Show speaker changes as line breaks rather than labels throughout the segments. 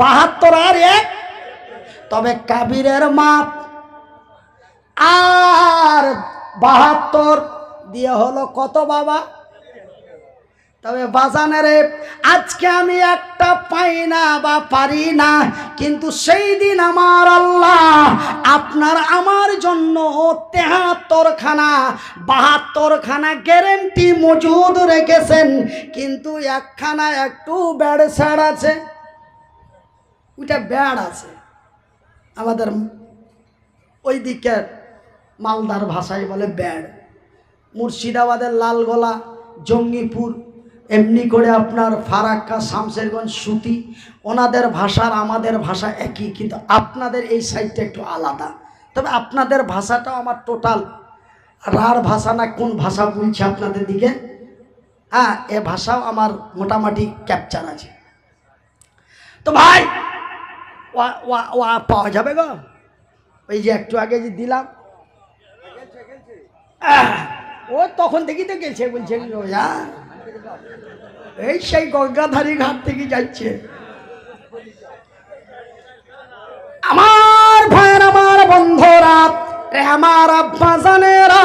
বাহাত্তর আর এক। তবে কাবিরের মাপ আর বাহাত্তর দিয়ে হলো কত বাবা? তবে বাজানারে আজকে আমি একটা পাই না বা পারি না, কিন্তু সেই দিন আমার আল্লাহ আপনার আমার জন্য তেহাত্তর খানা খানা গ্যারেন্টি মজুদ রেখেছেন, কিন্তু একখানা একটু ব্যাড স্যাড আছে। ওইটা ব্যাড আছে। আমাদের ওই দিকের মালদার ভাষায় বলে ব্যাড মুর্শিদাবাদের লালগোলা, জঙ্গিপুর, এমনি করে আপনার ফারাক্কা, শামশেরগঞ্জ, সুতি, ওনাদের ভাষার আমাদের ভাষা একই, কিন্তু আপনাদের এই সাইডটা একটু আলাদা। তবে আপনাদের ভাষাটাও আমার টোটাল। রার ভাষা না কোন ভাষা বলছে আপনাদের দিকে? হ্যাঁ এ ভাষাও আমার মোটামুটি ক্যাপচার আছে। তো ভাই ওয়া ওয়া ওয়া পাওয়া যাবে গো। ওই যে একটু আগে যে দিলাম। ও তখন থেকেই তো গেছে বলছে রোজা এই সেই গঙ্গাধারী ঘাট থেকে যাচ্ছে। আমার ভাইয়ের আমার বন্ধুরা রে আমার আব্বা জানেরা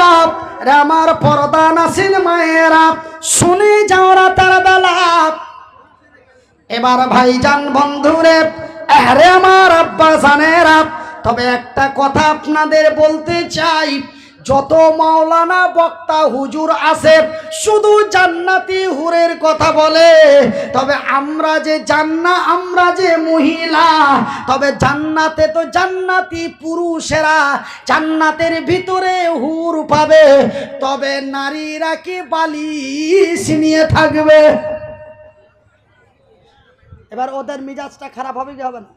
রে আমার পর্দা নাসিন মায়েরা শুনে যাও রাতের বেলা এবার ভাইজান বন্ধুরে আরে আমার আব্বা জানেরা তবে একটা কথা আপনাদের বলতে চাই। যত মাওলানা বক্তা হুজুর আছে, শুধু জান্নাতি হুরের কথা বলে। তবে আমরা যে জান্না, আমরা যে মহিলা, তবে জান্নাতে তো জান্নাতি পুরুষেরা জান্নাতের ভিতরে হুর পাবে। তবে নারীরা কি বালিশ নিয়ে থাকবে? এবার ওদের মিজাজটা খারাপ হবে কি হবে না?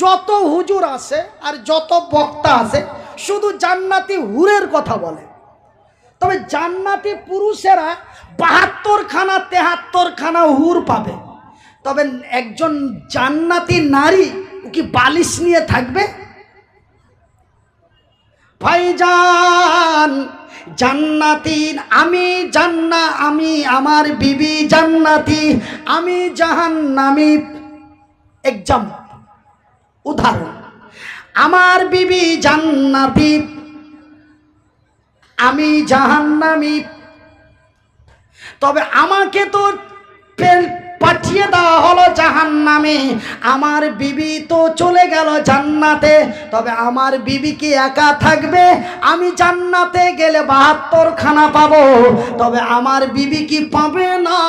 যত হুজুর আছে আর যত বক্তা আছে, শুধু জান্নাতি হুরের কথা বলে। তবে জান্নাতি পুরুষেরা বাহাত্তর খানা তেহাত্তর খানা হুর পাবে। তবে একজন জান্নাতি নারী কি বালিশ নিয়ে থাকবে? ভাইজান, জান্নাতি, আমি জান্না, আমি আমার বিবি জান্নাতি, আমি জাহান্নামি। এক্সাম উদাহরণ, আমার বিবি জান্নাতি, আমি জাহান্নামি। তবে আমাকে তো পাঠিয়ে দেওয়া হলো জাহান নামে আমার বিবি তো চলে গেল জান্নাতে, তবে আমার বিবি কি একা থাকবে? আমি জান্নাতে গেলে বাহাত্তর খানা পাবো, তবে আমার বিবি কি পাবে না?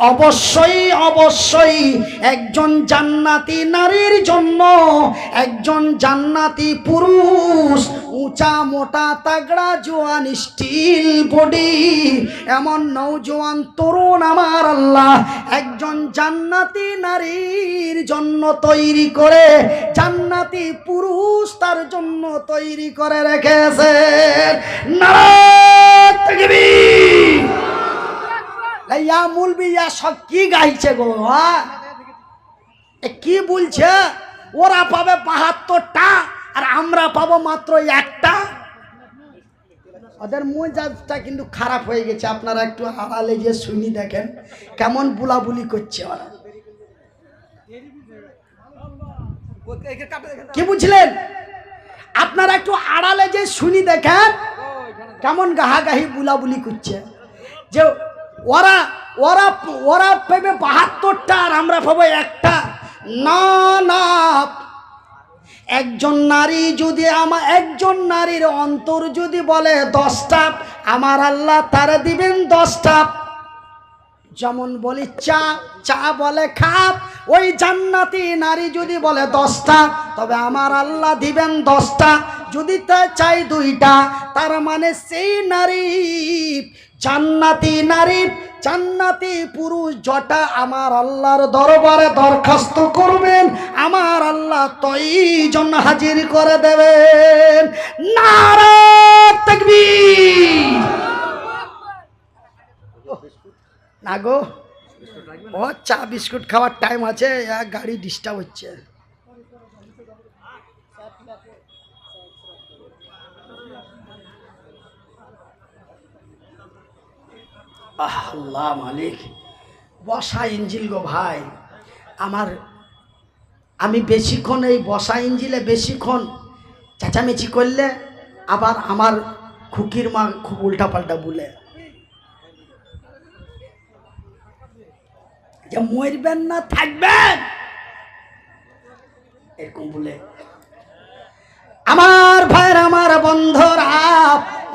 অবশ্যই অবশ্যই একজন জান্নাতি নারীর জন্য একজন জান্নাতি পুরুষ, উঁচা, মোটা, তাগড়া, জোয়ান, স্টিল বডি, এমন নৌজোয়ান তরুণ আমার আল্লাহ। একজন জান্নাতি নারীর জন্য তৈরি করে, জান্নাতি পুরুষ তার জন্য তৈরি করে রেখেছে তাকবীর। ইয়া মুলবি, ইয়া সব কি গাইছে গো এ কি বলছে? ওরা পাবে বাহাত্তরটা, আর আমরা পাবো মাত্র একটা। ওদের মেজাজটা কিন্তু খারাপ হয়ে গেছে, আপনারা একটু আড়ালে যে শুনি দেখেন, কেমন বুলাবুলি করছে ওরা। কি বুঝলেন? আপনারা একটু আড়ালে যে শুনি দেখেন, কেমন গাহাগাহি বুলাবুলি করছে। যে ওরা ওরা ওরা পাবে বাহাত্তরটা আর আমরা পাবো একটা। না না। একজন নারী যদি আমার একজন নারীর অন্তর যদি বলে দশটা, আমার আল্লাহ তারা দিবেন দশটা। যেমন বলি চা চা বলে খাপ ওই জান্নাতি নারী যদি বলে দশটা, তবে আমার আল্লাহ দিবেন দশটা। যদি তা চাই দুইটা, তার মানে সেই নারী, জান্নাতি নারী, জান্নাতি পুরুষ জটা আমার আল্লাহর দরবারে দরখাস্ত করবেন, আমার আল্লাহ তই জন্য হাজির করে দেবেন। নারা না গো ও চা বিস্কুট খাওয়ার টাইম আছে গাড়ি ডিস্টার্ব হচ্ছে। আল্লাহ মালিক। বসা ইঞ্জিল গো ভাই, আমার, আমি বেশিক্ষণ এই বসা ইঞ্জিলে বেশিক্ষণ চেঁচামেচি করলে আবার আমার খুকির মা খুব উল্টাপাল্টা বলে। যে মরবেন না, থাকবেন! এরকম বলে। আমার ভাইয়ের, আমার বন্ধুরা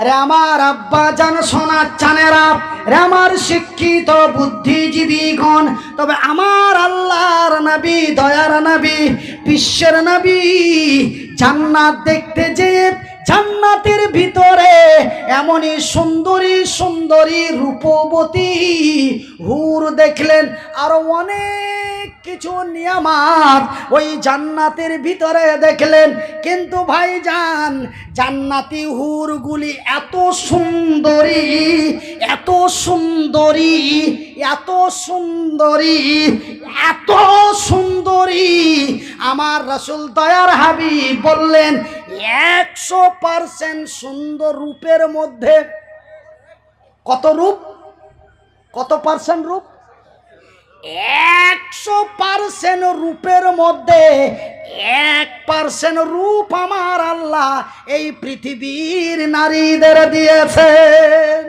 রে আমার আব্বা জান সোনার চানেরা রে আমার শিক্ষিত বুদ্ধিজীবীগণ তবে আমার আল্লাহর নবী, দয়ার নবী, বিশ্বের নবী, জান্নাত দেখতে যে জান্নাতের ভিতরে এমনই সুন্দরী সুন্দরী রূপবতী হুর দেখলেন। আরও অনেক কিছু নিয়ামাত। ওই জান্নাতের ভিতরে দেখলেন, কিন্তু ভাইজান, জান্নাতি হুরগুলি এত সুন্দরী এত সুন্দরী এত সুন্দরী এত সুন্দরী। আমার রসুল দয়ার হাবি বললেন, একশো পার্সেন্ট সুন্দর রূপের মধ্যে কত রূপ? কত পার্সেন্ট রূপ? একশো পার্সেন্ট রূপের মধ্যে এক পার্সেন্ট রূপ আমার আল্লাহ এই পৃথিবীর নারীদের দিয়েছেন।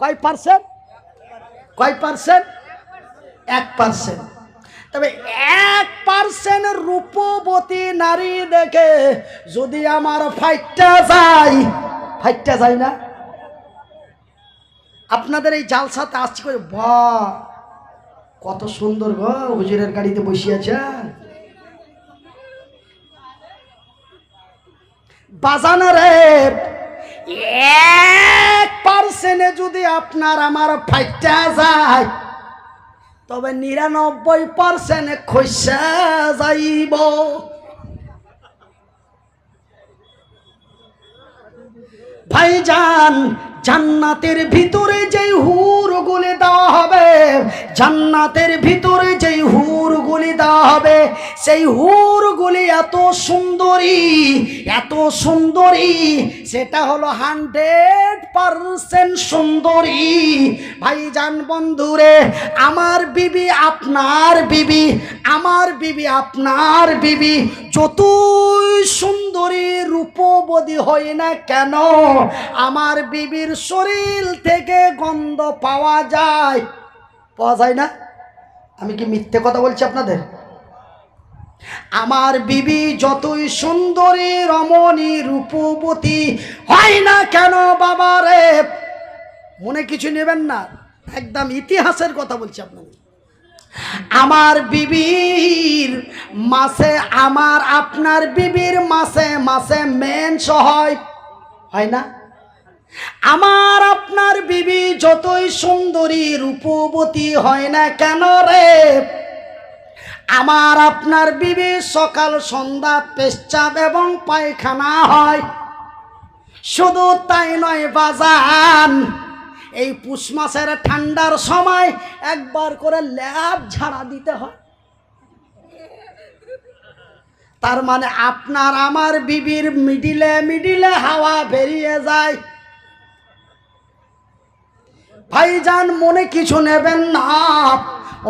কয় পার্সেন্ট? কয় পার্সেন্ট? এক পার্সেন্ট। তবে এক পার্সেন্ট রূপবতী নারী দেখে যদি আমার ফাইটটা যায় ফাইটটা যায় না? আপনাদের এই জালসাতে আসছি করে বা কত সুন্দর গো, হুজুরের গাড়িতে বসে আছে বাজানো রে, এক পার্সেন্টে যদি আপনার আমার ফাইটটা যায়, তবে নিরানব্বই পার্সেন্ট খসা যাইব। ভাইজান জান্নাতের ভিতরে যেই হুরগুলি দেওয়া হবে, জান্নাতের ভিতরে যেই হুরগুলি দেওয়া হবে, সেই হুরগুলি এত সুন্দরী এত সুন্দরী, সেটা হলো হান্ড্রেড পারসেন্ট সুন্দরী। ভাই ভাইজান বন্ধুরে, আমার বিবি আপনার বিবি, আমার বিবি আপনার বিবি, যতই সুন্দরী রূপবতী হয় না কেন, আমার বিবির শরীর থেকে গন্ধ পাওয়া যায়। পাওয়া যায় না? আমি কি মিথ্যে কথা বলছি আপনাদের? আমার বিবি যতই সুন্দরী, রমণী, রূপবতী, হয় না কেন বাবা রে মনে কিছু নেবেন না? একদম ইতিহাসের কথা বলছি আপনাদের। আমার বিবির মাসে আমার, আপনার বিবির মাসে মাসে মেন হয়। হয় না? আমার আপনার বিবি যতই সুন্দরী, রূপবতী হয় না কেন রে? আমার আপনার বিবি সকাল, সন্ধ্যা পেশাব এবং পায়খানা হয়। শুধু তাই নয়, বাজান, এই পুষ মাসের ঠান্ডার সময় একবার করে ল্যাব ঝাড়া দিতে হয়। তার মানে আপনার আমার বিবির মিডিলে মিডিলে হাওয়া বেরিয়ে যায়। ভাইজান মনে কিছু নেবেন না,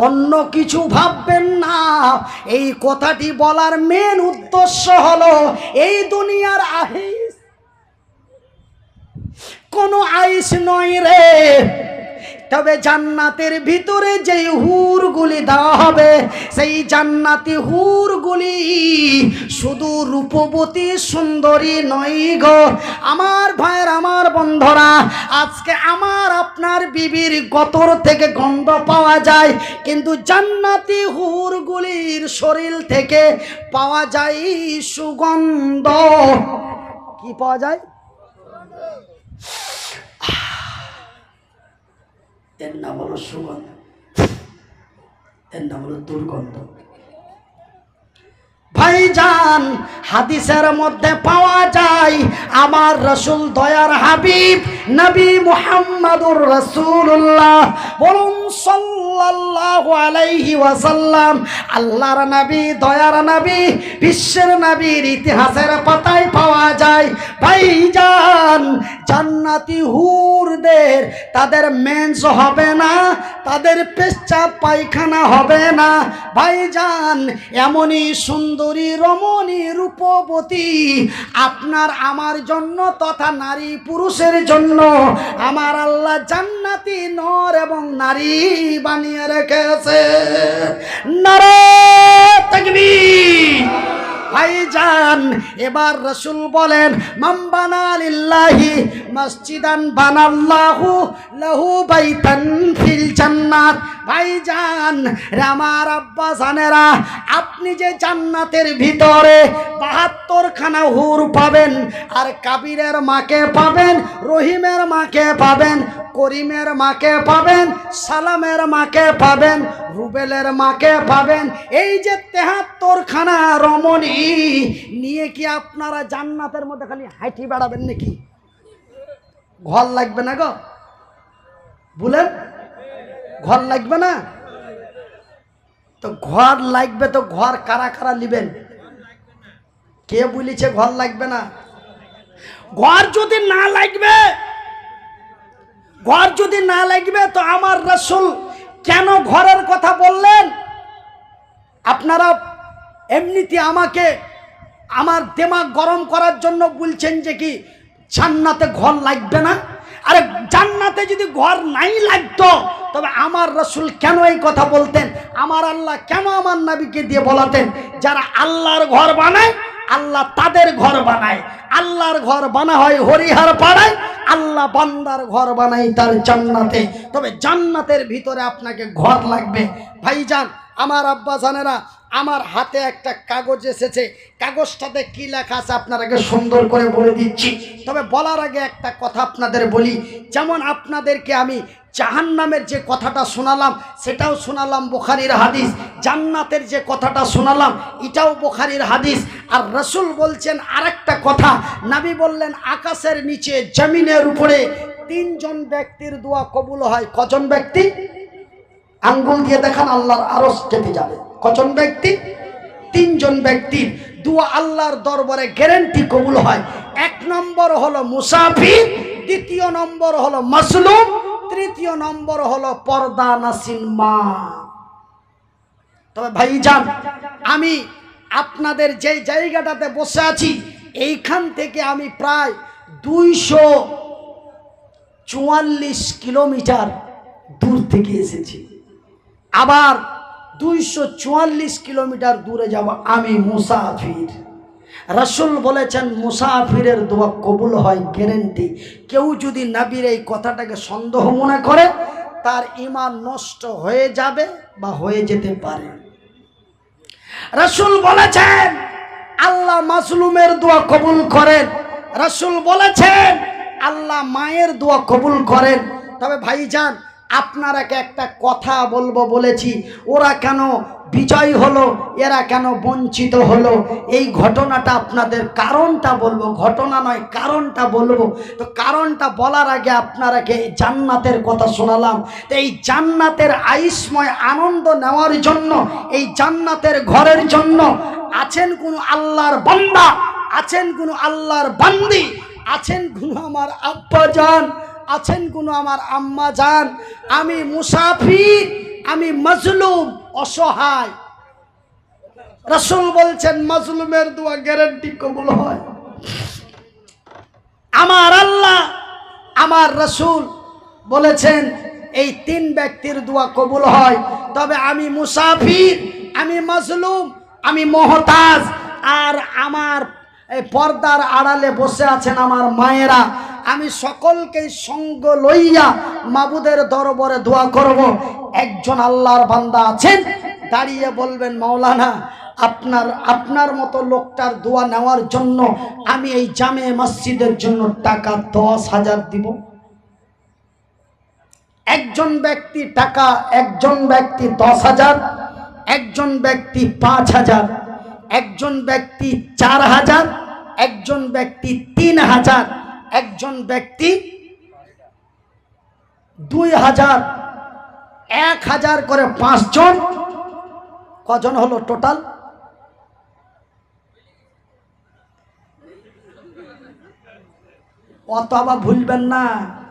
অন্য কিছু ভাববেন না। এই কথাটি বলার মেন উদ্দেশ্য হলো, এই দুনিয়ার আহিস। কোনো আইস নয় রে। তবে জান্নাতের ভিতরে যেই হুরগুলি দেওয়া হবে, সেই জান্নাতি হুরগুলি শুধু রূপবতী সুন্দরী নয় গো। আমার ভাইয়ের, আমার বন্ধরা, আজকে আমার আপনার বিবির গতর থেকে গন্ধ পাওয়া যায়, কিন্তু জান্নাতি হুরগুলির শরীর থেকে পাওয়া যায় সুগন্ধ। কি পাওয়া যায়? এর নাম হলো সুগন্ধ। এর নাম হলো দুর্গন্ধ। ভাইজান, হাদিসের মধ্যে পাওয়া যায়, আমার রসুল দয়ার হাবিব, নবী মুহাম্মাদুর রসুল্লাহ বলুন সাল্লাল্লাহু আলাইহি ওয়াসাল্লাম, আল্লাহর নবী, দয়ার নবী, বিশ্বের নবীর ইতিহাসের পাতায় পাওয়া যায়। ভাইজান, জান্নাতি হুরদের, তাদের মেন্স হবে না, তাদের পেশাব পায়খানা হবে না। ভাইজান, এমনই সুন্দরী, রমণী, রূপবতী, আপনার আমার জন্য তথা নারী পুরুষের জন্য আমার আল্লাহ জান্নাতি নর এবং নারী বানিয়ে রেখেছে। নারে তাকবীর। ভাইজান এবার রসুল বলেন মাম্বানা লিল্লাহি মসজিদান বানাল্লাহু লাহু বাইতান ফিল জান্নাত। ভাইজান, রে আমার আব্বা জানেরা, আপনি যে জান্নাতের ভিতরে বাহাত্তর খানা হুর পাবেন, আর কাবিরের মাকে পাবেন, রহিমের মাকে পাবেন, করিমের মাকে পাবেন, সালামের মাকে পাবেন, রুবেলের মাকে পাবেন, এই যে তেহাত্তর খানা রমণী, নিয়ে কি আপনারা জান্নাতের মধ্যে খালি হাঁটি বেড়াবেন নাকি? ঘর লাগবে না গো। বলেন, ঘর লাগবে না? তো ঘর লাগবে তো ঘর কারা কারা নিবেন? কে বলেছে ঘর লাগবে না? ঘর যদি না লাগবে, ঘর যদি না লাগবে তো আমার রসুল কেন ঘরের কথা বললেন? আপনারা এমনিতে আমাকে আমার দেমাগ গরম করার জন্য বলছেন যে কি জান্নাতে ঘর লাগবে না? আরে জান্নাতে যদি ঘর নাই লাগতো, তবে আমার রসুল কেন এই কথা বলতেন? আমার আল্লাহ কেন আমার নাবিকে দিয়ে বলাতেন? যারা আল্লাহর ঘর বানায়, আল্লাহ তাদের ঘর বানায়। আল্লাহর ঘর বানা হয় হরিহার পাড়ায়, আল্লাহ বান্দার ঘর বানাই তার জান্নাতে। তবে জান্নাতের ভিতরে আপনাকে ঘর লাগবে। ভাইজান আমার আব্বা জানেরা আমার হাতে একটা কাগজ এসেছে। কাগজটাতে কি লেখা আছে আপনারাকে সুন্দর করে বলে দিচ্ছি। তবে বলার আগে একটা কথা আপনাদের বলি, যেমন আপনাদেরকে আমি জাহান্নামের যে কথাটা শোনালাম, সেটাও শোনালাম বোখারির হাদিস, জান্নাতের যে কথাটা শোনালাম, এটাও বোখারির হাদিস। আর রসুল বলছেন আরেকটা কথা, নাবি বললেন, আকাশের নিচে জমিনের উপরে তিনজন ব্যক্তির দোয়া কবুল হয়। কজন ব্যক্তি? আঙ্গুল দিয়ে দেখান আল্লাহর আরস কেটে যাবে। কজন ব্যক্তি? তিনজন ব্যক্তির দুয়া আল্লাহর দরবারে গ্যারেন্টি কবুল হয়। এক নম্বর হলো মুসাফির, দ্বিতীয় নম্বর হলো মাসলুম, তৃতীয় নম্বর হলো পর্দা নাসিন মা। তবে ভাই যান আমি আপনাদের যে জায়গাটাতে বসে আছি, এইখান থেকে আমি প্রায় দুইশো চুয়াল্লিশ কিলোমিটার দূর থেকে এসেছি। আবার দুইশো চুয়াল্লিশ কিলোমিটার দূরে যাব আমি মুসাফির। রসুল বলেছেন, মুসাফিরের দোয়া কবুল হয় গ্যারেন্টি কেউ যদি নাবির এই কথাটাকে সন্দেহ মনে করে, তার ইমান নষ্ট হয়ে যাবে বা হয়ে যেতে পারে। রসুল বলেছেন, আল্লাহ মাসলুমের দোয়া কবুল করেন। রসুল বলেছেন, আল্লাহ মায়ের দোয়া কবুল করেন। তবে ভাইজান আপনারাকে একটা কথা বলব বলেছি, ওরা কেন বিজয় হলো, এরা কেন বঞ্চিত হলো? এই ঘটনাটা আপনাদের কারণটা বলব, ঘটনা নয়, কারণটা বলব। তো কারণটা বলার আগে আপনারাকে জান্নাতের কথা শোনালাম। তো এই জান্নাতের আইসময় আনন্দ নেওয়ার জন্য, এই জান্নাতের ঘরের জন্য আছেন কোনো আল্লাহর বান্দা? আছেন কোনো আল্লাহর বান্দি? আছেন কোনো আমার আব্বা আছেন কোনো আমার আম্মা যান। আমি মুসাফির, আমি মজলুম, অসহায়। রসুল বলছেন, মজলুমের দোয়া গ্যারেন্টি কবুল হয়। আমার আল্লাহ, আমার রসুল বলেছেন, এই তিন ব্যক্তির দোয়া কবুল হয়। তবে আমি মুসাফির, আমি মজলুম, আমি মহতাজ। আর আমার এই পর্দার আড়ালে বসে আছেন আমার মায়েরা। আমি সকলকে সঙ্গ লইয়া মাবুদের দরবারে দোয়া করব। একজন আল্লাহর বান্দা আছেন, দাঁড়িয়ে বলবেন, মাওলানা, আপনার আপনার মতো লোকটার দোয়া নেওয়ার জন্য আমি এই জামে মসজিদের জন্য টাকা দশ হাজার দিব। একজন ব্যক্তি টাকা, একজন ব্যক্তি দশ হাজার, একজন ব্যক্তি পাঁচ হাজার, একজন ব্যক্তি চার হাজার একজন ব্যক্তি তিন হাজার, একজন ব্যক্তি দুই হাজার, এক হাজার করে পাঁচজন। কজন হলো টোটাল? অত আবার ভুলবেন না।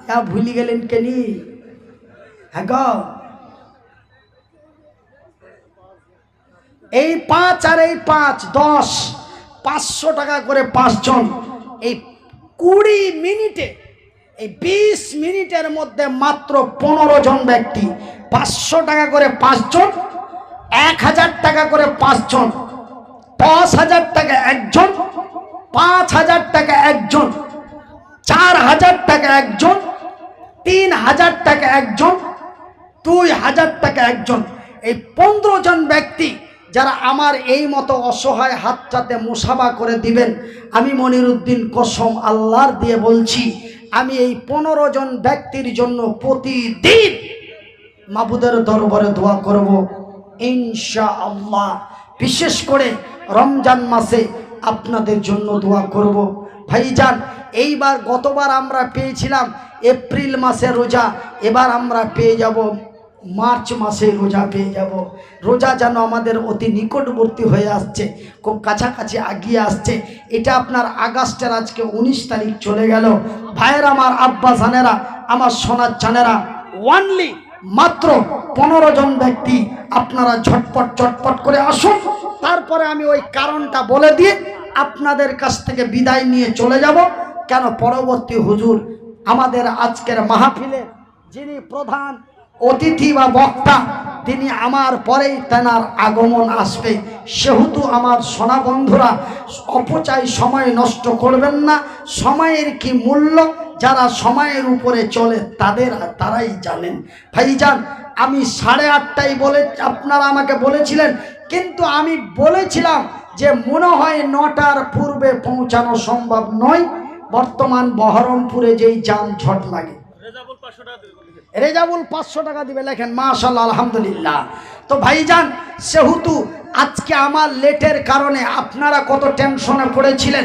যা ভুলি গেলেন কেনি? হ্যাঁ এই পাঁচ আর এই পাঁচ, দশ। পাঁচশো টাকা করে পাঁচজন। এই কুড়ি মিনিটে, এই বিশ মিনিটের মধ্যে মাত্র পনেরো জন ব্যক্তি, পাঁচশো টাকা করে পাঁচজন, এক হাজার টাকা করে পাঁচজন, দশ হাজার টাকা একজন, পাঁচ হাজার টাকা একজন, চার হাজার টাকা একজন, তিন হাজার টাকা একজন, দুই হাজার টাকা একজন। এই পনেরো জন ব্যক্তি যারা আমার এই মতো অসহায় হাতটাতে মুসাবা করে দিবেন, আমি মনিরুদ্দিন কসম আল্লাহর দিয়ে বলছি, আমি এই পনেরো জন ব্যক্তির জন্য প্রতিদিন মাবুদের দরবারে দোয়া করব। ইনশা আল্লাহ বিশেষ করে রমজান মাসে আপনাদের জন্য দোয়া করব। ভাইজান, এইবার গতবার আমরা পেয়েছিলাম এপ্রিল মাসে রোজা, এবার আমরা পেয়ে যাব মার্চ মাসে রোজা পেয়ে যাব। রোজা যেন আমাদের অতি নিকটবর্তী হয়ে আসছে, খুব কাছাকাছি আগিয়ে আসছে। এটা আপনার আগস্টের আজকে উনিশ তারিখ চলে গেল। ভাইয়ের, আমার আব্বা জানেরা, আমার সোনার চানেরা ওয়ানলি মাত্র পনেরো জন ব্যক্তি আপনারা ঝটপট, চটপট করে আসুন। তারপরে আমি ওই কারণটা বলে দিয়ে আপনাদের কাছ থেকে বিদায় নিয়ে চলে যাব। কেন? পরবর্তী হুজুর আমাদের আজকের মাহফিলের যিনি প্রধান অতিথি বা বক্তা, তিনি আমার পরেই তেনার আগমন আসবে। সেহেতু আমার সোনা বন্ধুরা, অপচয় সময় নষ্ট করবেন না। সময়ের কি মূল্য? যারা সময়ের উপরে চলে, তাদের তারাই জানেন। ভাইজান, আমি সাড়ে আটটায় বলে, আপনারা আমাকে বলেছিলেন, কিন্তু আমি বলেছিলাম যে মনে হয় নটার পূর্বে পৌঁছানো সম্ভব নয়। বর্তমান বহরমপুরে যেই যানজট লাগে। রেজাবুল পাঁচশো টাকা দিবে, লেখেন মাশাল্লাহ আলহামদুলিল্লাহ। তো ভাইজান, সেহেতু আজকে আমার লেটের কারণে আপনারা কত টেনশনে পড়েছিলেন,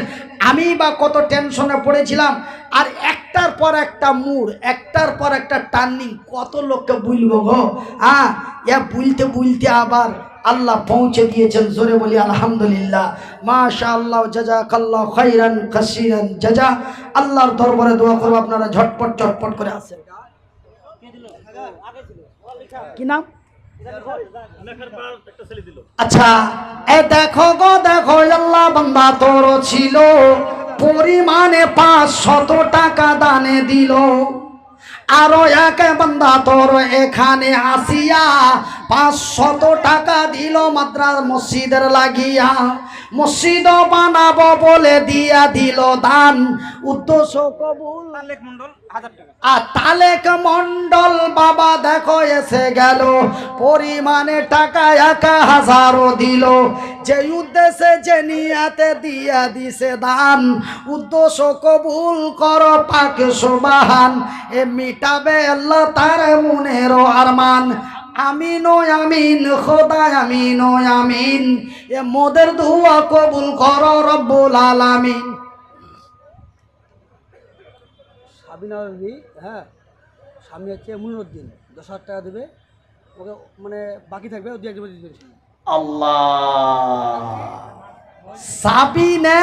আমি বা কত টেনশনে পড়েছিলাম, আর একটার পর একটা মুড়, একটার পর একটা টার্নিং কত লোককে বুলবো গো হ্যাঁ? ইয়া বুলতে বুলতে আবার আল্লাহ পৌঁছে দিয়েছেন, জোরে বলি, আলহামদুলিল্লাহ। মাশা আল্লাহ জাজা কাল্লাহ খৈরান কাসিরান, জাজা। আল্লাহর দরবারে দোয়া করব, আপনারা ঝটপট চটপট করে আসেন। কি নাম? আচ্ছা এ দেখো গো দেখো আল্লাহ বান্দা তোর ছিল। পরিমাণে পাঁচ শত টাকা দানে দিল। আরও এক বান্দা তোর এখানে আসিয়া পাঁচশত টাকা দিল মাদ্রাস মসজিদের লাগিয়া। মসজিদ বানাবো বলে দিয়া দিল দান। উদ্দেশ্য কবুল। আর তালেক মন্ডল বাবা দেখো, এসে গেল। পরিমাণে টাকা এক হাজারও দিল। যে উদ্দেশ্যে, যে নিয়াতে দিয়া দিছে দান। উদ্দেশ্য কবুল কর, পাক সুবাহান। এ মিটাবে আল্লাহ তার মনের আরমান। আমিন ও আমিন, খোদা আমিন ও আমিন। এ মোদের ধোয়া কবুল কর, রব্বুল আলামিন।
সাবিনা বিবি হ্যাঁ স্বামী হচ্ছে মুনুদ্দিন দশ হাজার টাকা দেবে, ওকে মানে বাকি থাকবে, ও দু একজন দিতে
আল্লাহ! সাবিনে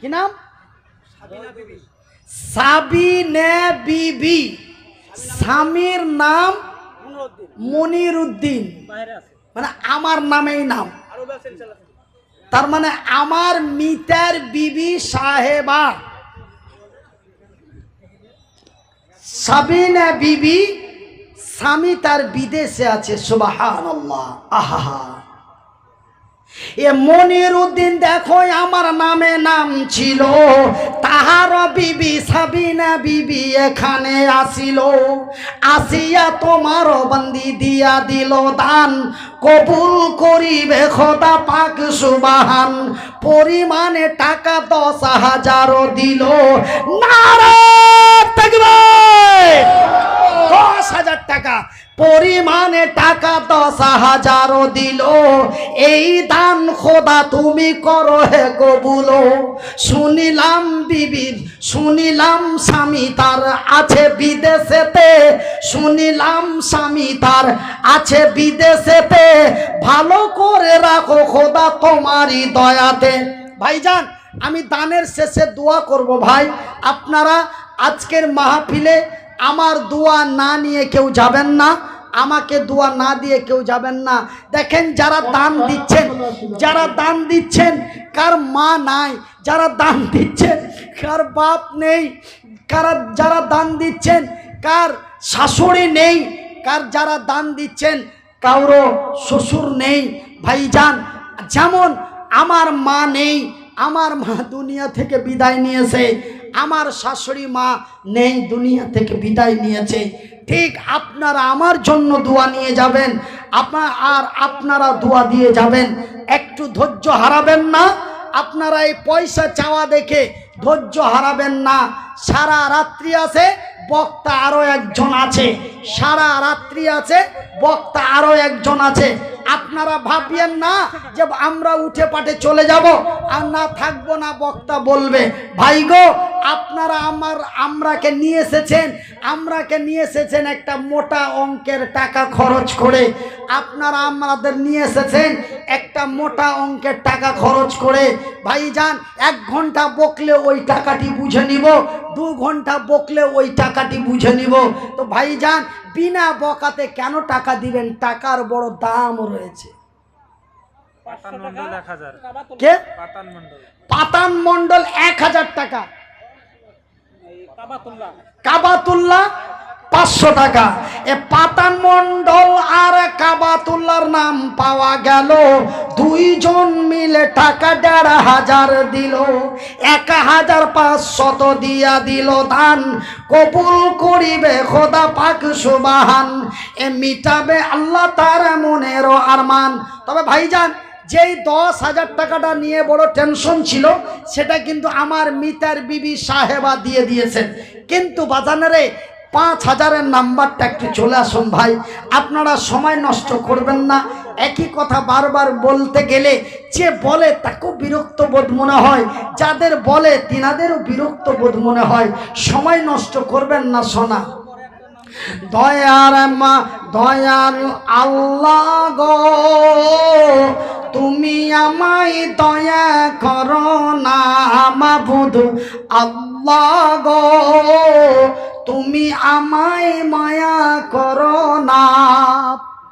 কি নাম? বিবি। স্বামীর নাম মনির মানে আমার নামেই নাম। তার মানে আমার মিতার বিবি সাহেবা। সাবিনা বিবি স্বামী তার বিদেশে আছে সুবাহান আহা এ মনির উদ্দিন দেখো, আমার নামে নাম ছিল। তাহার বিবি সাবিনা বিবি এখানে আসিল। আসিয়া তোমার বন্দি দিয়া দিল দান। কবুল করিবে খোদা পাক সুবাহান। পরিমাণে টাকা দশ হাজারও দিল। নারে দশ হাজার টাকা। পরিমাণে টাকা দশ হাজারও দিল। এই দান খোদা তুমি করো হে কবুলো। শুনিলাম বিবির, শুনিলাম স্বামী তার আছে বিদেশেতে। শুনিলাম স্বামী তার আছে বিদেশেতে। ভালো করে রাখো খোদা তোমারই দয়াতে। ভাইজান, আমি দানের শেষে দোয়া করব ভাই। আপনারা আজকের মাহফিলে আমার দোয়া না নিয়ে কেউ যাবেন না, আমাকে দোয়া না দিয়ে কেউ যাবেন না। দেখেন যারা দান দিচ্ছেন, যারা দান দিচ্ছেন, কার মা নাই, যারা দান দিচ্ছেন, কার বাপ নেই, কারা যারা দান দিচ্ছেন, কার শাশুড়ি নেই, কার যারা দান দিচ্ছেন, কারও শ্বশুর নেই, ভাইজান, যেমন আমার মা নেই, আমার মা দুনিয়া থেকে বিদায় নিয়েছে আমার শাশুড়ি মা নেই, দুনিয়া থেকে বিদায় নিয়েছে। ঠিক আপনারা আমার জন্য দোয়া নিয়ে যাবেন, আপনার আর আপনারা দোয়া দিয়ে যাবেন। একটু ধৈর্য হারাবেন না, আপনারা এই পয়সা চাওয়া দেখে ধৈর্য হারাবেন না। সারা রাত্রি আছে বক্তা আরও একজন আছে, সারা রাত্রি আছে, বক্তা আরও একজন আছে। আপনারা ভাবিয়েন না যে আমরা উঠে পাটে চলে যাব আর না থাকব না বক্তা বলবে। ভাই গো, আপনারা আমার, আমরাকে নিয়ে এসেছেন, আমরাকে নিয়ে এসেছেন একটা মোটা অঙ্কের টাকা খরচ করে। আপনারা আমাদের নিয়ে এসেছেন একটা মোটা অঙ্কের টাকা খরচ করে ভাইজান এক ঘণ্টা বকলে ওই টাকাটি বুঝে নিব দু ঘণ্টা বকলে ওই টাকাটি বুঝে নিব। তো ভাইজান বিনা বকাতে কেন টাকা দিবেন? টাকার বড় দাম রয়েছে।
পাতান মন্ডল এক হাজার।
কে?
পাতান মন্ডল
এক হাজার টাকা।
কাবাতুল্লাহ।
কাবাতুল্লাহ? পাঁচশো টাকা। এ পাতান মন্ডল আর কাবাতুল্লার নাম পাওয়া গেল। দুইজন মিলে টাকা দেড় হাজার দিল। এক হাজার পাঁচশত দিয়া দিল দান। কবুল করিবে খোদা পাক সুবাহান। এ মিটাবে আল্লাহ তার মনেরও আরমান। তবে ভাইজান, যেই দশ হাজার টাকাটা নিয়ে বড় টেনশন ছিল, সেটা কিন্তু আমার মিতার বিবি সাহেবা দিয়ে দিয়েছেন। কিন্তু বাজানারে পাঁচ হাজারের নাম্বারটা একটু চলে আসুন ভাই। আপনারা সময় নষ্ট করবেন না। একই কথা বারবার বলতে গেলে যে বলে তাকেও বিরক্ত বোধ মনে হয়। যাদের বলে তিনাদেরও বিরক্ত বোধ মনে হয়। সময় নষ্ট করবেন না সোনা। দয়ার মা দয়াল আল্লাহ গো। তুমি আমায় দয়া করো না মাবুদ আল্লাহ গো, তুমি আমায় মায়া করো না।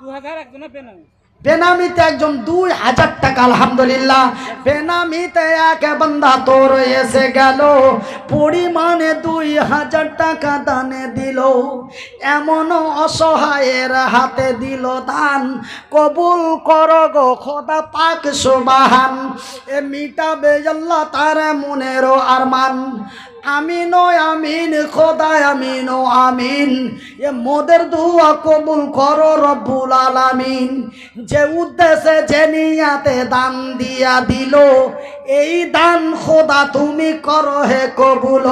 দু হাজার একজনে
বেনামিতে একজন দুই হাজার টাকা, আলহামদুলিল্লাহ। বেনামিতে এক বান্দা তোর এসে গেল, পরিমাণে দুই হাজার টাকা দানে দিল এমন অসহায়ের হাতে দিল দান। কবুল কর গো খোদা পাক সুবাহান, এ মিটাবে আল্লাহ তার মনেরও আরমান। আমিন ও আমিন খোদায় আমিন, ও আমিন। এ মোদের দুয়া কবুল করো রব্বুল আলামিন। যে উদ্দেশ্যে, যে নিয়াতে দান দিয়া দিল, এই দান খোদা তুমি করো হে কবুল।